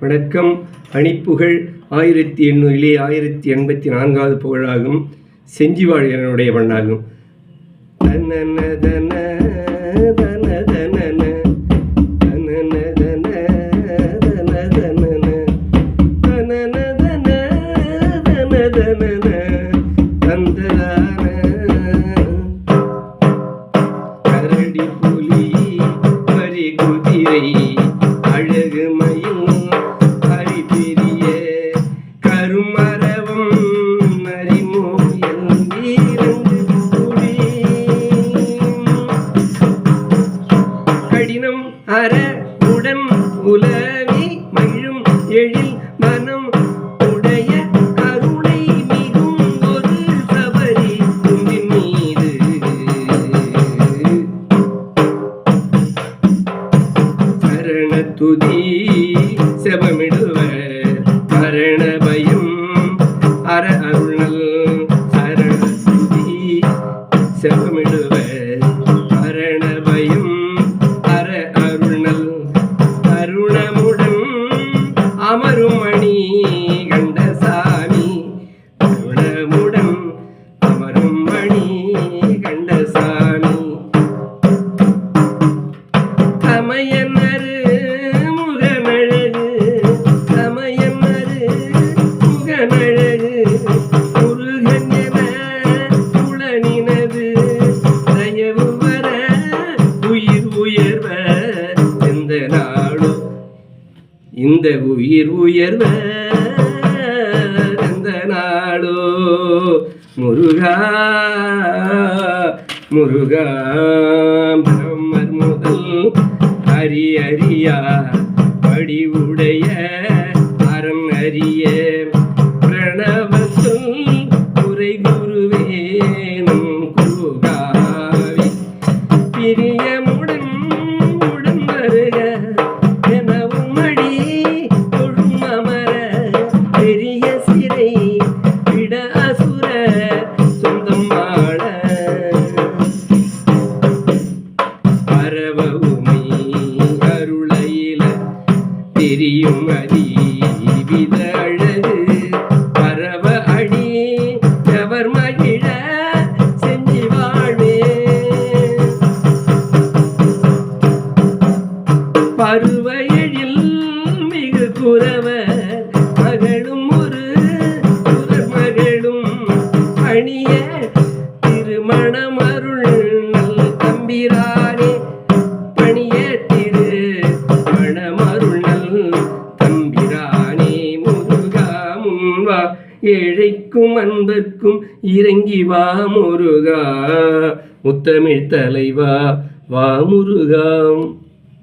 வணக்கம். அணிப்புகழ் ஆயிரத்தி எண்ணூறிலே ஆயிரத்தி எண்பத்தி நான்காவது புகழாகும். செஞ்சிவாழியனுடைய பண்ணாகும் மண்ணாகும் தன தன தன தன தந்ததான கரடி கடினம் அற உடன் உலவி மழும் எழில் மனம் உடைய கருணை மிகும் ஒரு சபரி குன்றின் மீது. சரண துதி இந்த உயிர் உயர்வ இந்த நாளோ? முருகா முருகா பிரம்மர் முதல் ஹரி அறியா படிவுடைய அறம் அறிய பிரணவத்தும் குறை குருவேனும் தெரியும் பரவ அடி எவர் மகிழ செஞ்சு வாழ்வே. பருவ ஏழைக்கும் அன்பர்க்கும் இறங்கி வா முருகா. முத்தமிழ் தலைவா வா முருகா.